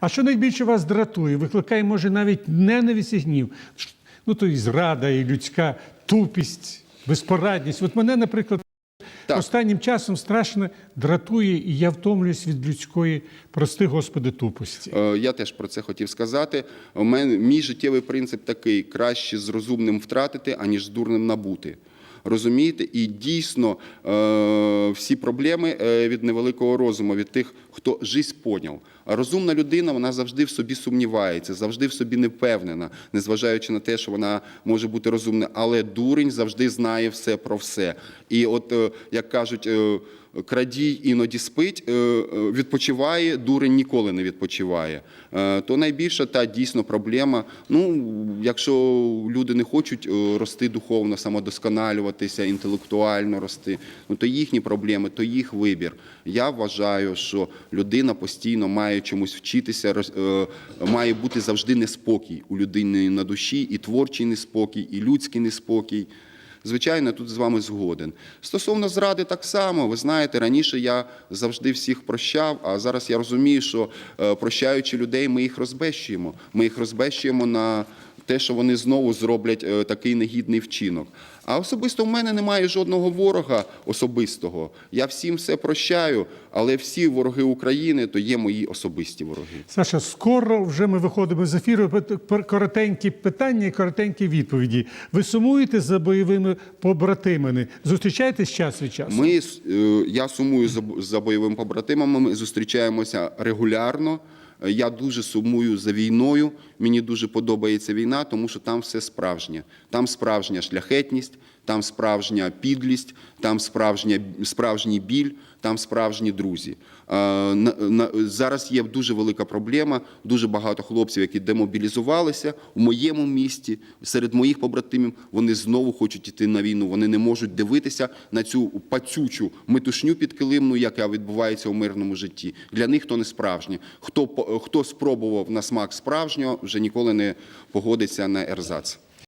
А що найбільше вас дратує? Викликає, може, навіть ненависть і гнів. Ну, то і зрада, і людська тупість, безпорадність. От мене, наприклад, Так. останнім часом страшно дратує, і я втомлююсь від людської, прости Господи, тупості. Е, Я теж про це хотів сказати. У мене мій життєвий принцип такий: краще з розумним втратити, аніж з дурним набути. Розумієте? І дійсно е, всі проблеми е, від невеликого розуму, від тих, хто жизнь поняв. А розумна людина вона завжди в собі сумнівається, завжди в собі не впевнена, незважаючи на те, що вона може бути розумна. Але дурень завжди знає все про все. І от, е, як кажуть, крадій іноді спить, е, е, відпочиває, дурень ніколи не відпочиває. Е, То найбільша та дійсно проблема. Ну, якщо люди не хочуть рости духовно, самодосконалюватися, інтелектуально рости, ну то їхні проблеми, то їх вибір. Я вважаю, що людина постійно має чомусь вчитися, має бути завжди неспокій у людини на душі, і творчий неспокій, і людський неспокій. Звичайно, тут з вами згоден. Стосовно зради, так само, ви знаєте, раніше я завжди всіх прощав, а зараз я розумію, що е, прощаючи людей, ми їх розбещуємо. Ми їх розбещуємо на те, що вони знову зроблять е, такий негідний вчинок. А особисто в мене немає жодного ворога особистого. Я всім все прощаю, але всі вороги України то є мої особисті вороги. Саша, скоро вже ми виходимо з ефіру. Коротенькі питання і коротенькі відповіді. Ви сумуєте за бойовими побратимами? Зустрічаєтесь час від часу? Ми, е, я сумую за бойовими побратимами, ми зустрічаємося регулярно. Я дуже сумую за війною. Мені дуже подобається війна, тому що там все справжнє. Там справжня шляхетність, там справжня підлість, там справжня, справжній біль, там справжні друзі. Е, Зараз є дуже велика проблема. Дуже багато хлопців, які демобілізувалися у моєму місті, серед моїх побратимів, вони знову хочуть іти на війну. Вони не можуть дивитися на цю пацючу метушню підкилимну, яка відбувається у мирному житті. Для них то не справжнє. Хто, хто спробував на смак справжнього, вже ніколи не погодиться на ерзац.